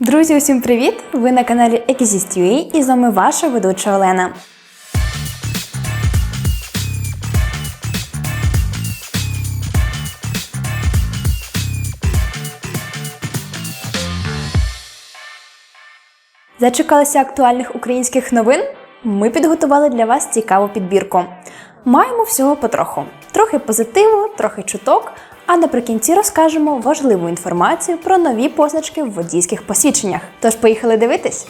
Друзі, усім привіт! Ви на каналі Exist.ua і з вами ваша ведуча Олена. Зачекалися актуальних українських новин? Ми підготували для вас цікаву підбірку. Маємо всього потроху: трохи позитиву, трохи чуток. А наприкінці розкажемо важливу інформацію про нові позначки в водійських посвідченнях. Тож поїхали дивитись.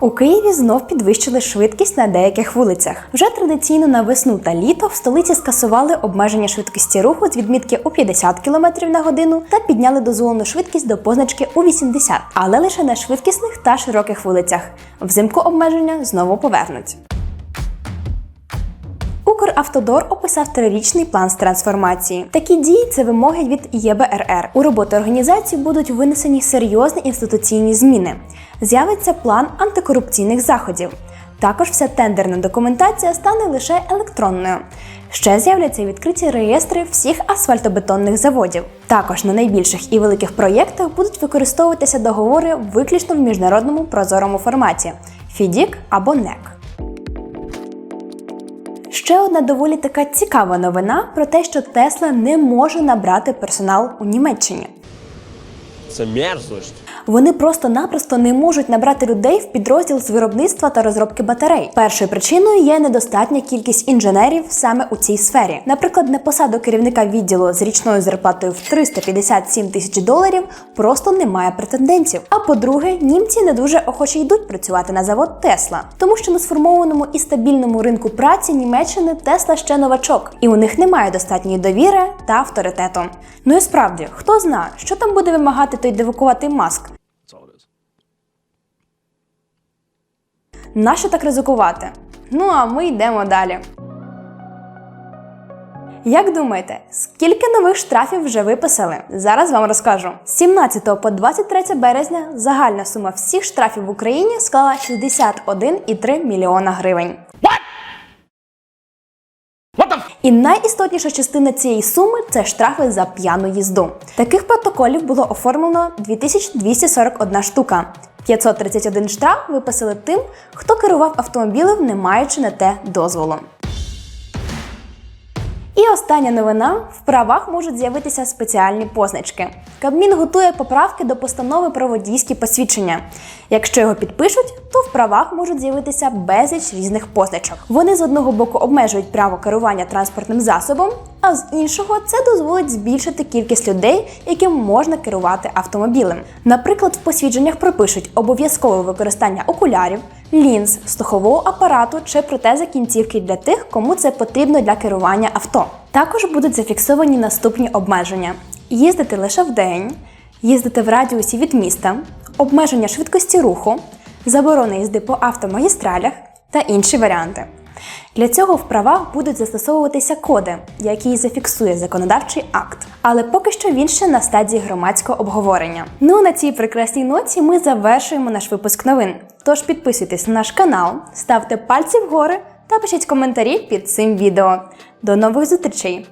У Києві знов підвищили швидкість на деяких вулицях. Вже традиційно на весну та літо в столиці скасували обмеження швидкості руху з відмітки у 50 км на годину та підняли дозволену швидкість до позначки у 80, але лише на швидкісних та широких вулицях. Взимку обмеження знову повернуть. Укравтодор описав трирічний план з трансформації. Такі дії це вимоги від ЄБРР. У роботу організації будуть винесені серйозні інституційні зміни. З'явиться план антикорупційних заходів. Також вся тендерна документація стане лише електронною. Ще з'являться відкриті реєстри всіх асфальтобетонних заводів. Також на найбільших і великих проєктах будуть використовуватися договори виключно в міжнародному прозорому форматі FIDIC або NEC. Ще одна доволі така цікава новина про те, що Тесла не може набрати персонал у Німеччині. Це мерзость. Вони просто-напросто не можуть набрати людей в підрозділ з виробництва та розробки батарей. Першою причиною є недостатня кількість інженерів саме у цій сфері. Наприклад, на посаду керівника відділу з річною зарплатою в 357 тисяч доларів просто немає претендентів. А по-друге, німці не дуже охоче йдуть працювати на завод Тесла, тому що на сформованому і стабільному ринку праці Німеччини Тесла ще новачок, і у них немає достатньої довіри та авторитету. Ну і справді, хто знає, що там буде вимагати той дивакуватий маск. Нащо так ризикувати? Ну а ми йдемо далі. Як думаєте, скільки нових штрафів вже виписали? Зараз вам розкажу. З 17 по 23 березня загальна сума всіх штрафів в Україні склала 61,3 мільйона гривень. І найістотніша частина цієї суми це штрафи за п'яну їзду. Таких протоколів було оформлено 2241 штука. 531 штраф виписали тим, хто керував автомобілем, не маючи на те дозволу. І остання новина: в правах можуть з'явитися спеціальні позначки. Кабмін готує поправки до постанови про водійські посвідчення. Якщо його підпишуть, то в правах можуть з'явитися безліч різних позначок. Вони з одного боку обмежують право керування транспортним засобом, а з іншого це дозволить збільшити кількість людей, яким можна керувати автомобілем. Наприклад, в посвідченнях пропишуть обов'язкове використання окулярів, лінз, слухового апарату чи протези кінцівки для тих, кому це потрібно для керування авто. Також будуть зафіксовані наступні обмеження: їздити лише вдень, їздити в радіусі від міста, обмеження швидкості руху, заборона їзди по автомагістралях та інші варіанти. Для цього в правах будуть застосовуватися коди, які зафіксує законодавчий акт. Але поки що він ще на стадії громадського обговорення. Ну на цій прекрасній ноті ми завершуємо наш випуск новин. Тож підписуйтесь на наш канал, ставте пальці вгори та пишіть коментарі під цим відео. До нових зустрічей!